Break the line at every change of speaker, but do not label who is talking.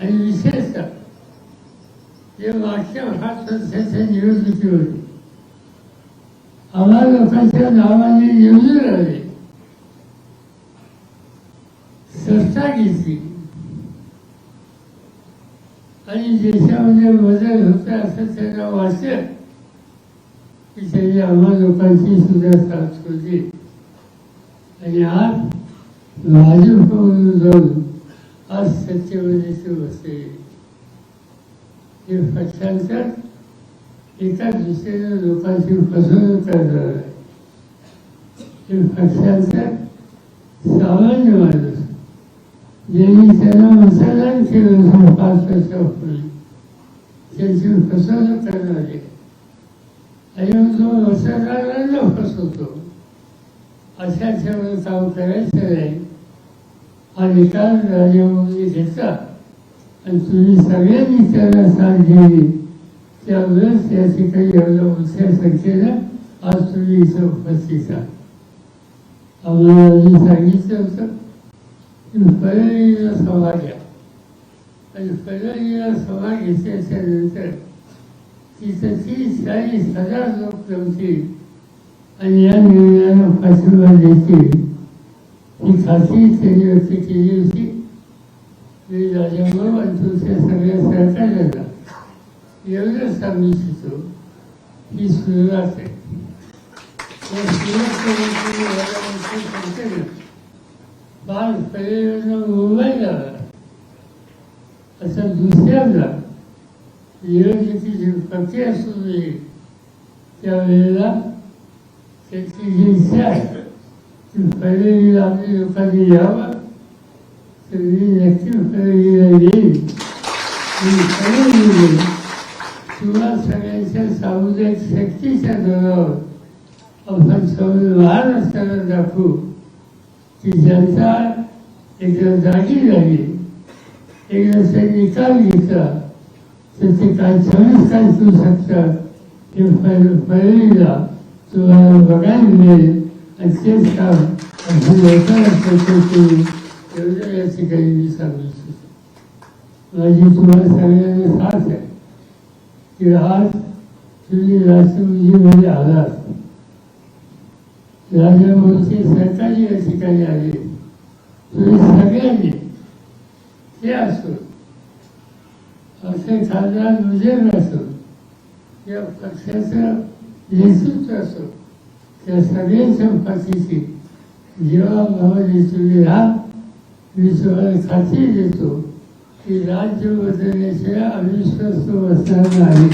आणि विशेषतः ते मागच्या पाच वर्षाच्या निवडणुकी होती आम्हा लोकांच्या नावाने निवडून राहिले सत्ता घेतली आणि देशामध्ये बदल होता असं त्यांना वाचलं की त्यांनी आम्हा लोकांची सुद्धा साथ होती आणि आज भाजपमधून जाऊन आज सत्तेमध्ये ते बसले हे पक्षांतर एका दिशेने लोकांची फसवणूक करणार. आहे हे सामान्य माणूस. ज्यांनी त्यांना मतदान केलं होतं पाच वर्षापूर्वी. त्यांची फसवणूक करणारे. आणि मग तो मतदारांना फसवतो. अशा ठेवून काम करायचं नाही. हा निकाल राजाभाऊनी घेतला आणि तुम्ही सगळ्यांनी त्याला साथ दिली त्यावेळेस या ठिकाणी एवढ्या मोठ्या संख्येनं आज तुम्ही इथं उपस्थित आहात. आम्हाला सांगितलं होतं की फळीला सभा घ्या. आणि फळीला सभा घेतल्याच्या नंतर तिथं तीस चाळीस हजार लोक जमतील आणि या निर्णयाला पाठिंबा देतील. ही खासी त्यांनी व्यक्त केली होती. ती राजाभाऊ आणि तुमच्या सगळ्या सरकारला एवढंच सांगू इच्छितो ही सुरुवात आहे. बाल मुंबईला असं दुसऱ्यांदा निवडणुकीची प्रक्रिया सुरू होईल त्यावेळेला त्याची जी इच्छा आहे पहिली आपल्या लोकांनी यावं तर नक्की पहिलीला येईल किंवा सगळ्यांच्या सामुदायिक शक्तीच्या जोरावर आपण दाखवू की जनता एकदा जागी झाली एकदा ते निकाल घेतला तर ते काय चमत्कार करू शकतात हे पहिलं तुम्हाला बघायला मिळेल तेच काम अगदी लवकरच एवढं या ठिकाणी मी सांगू इच्छितो माझी तुम्हाला सगळ्यांना साथ आहे की आज तुम्ही राष्ट्रपतीमध्ये आलात राजाभाऊची सरकारी या ठिकाणी आली तुम्ही सगळ्यांनी हे असो असे खासदार म्हणजे असो या पक्षाचं नेतृत्व असो त्या सगळ्यांच्या पाठीशी जेव्हा भावाने तुम्ही राहा मी तुम्हाला खात्री देतो की राज्य बदलण्याच्या अविश्वास असणार नाही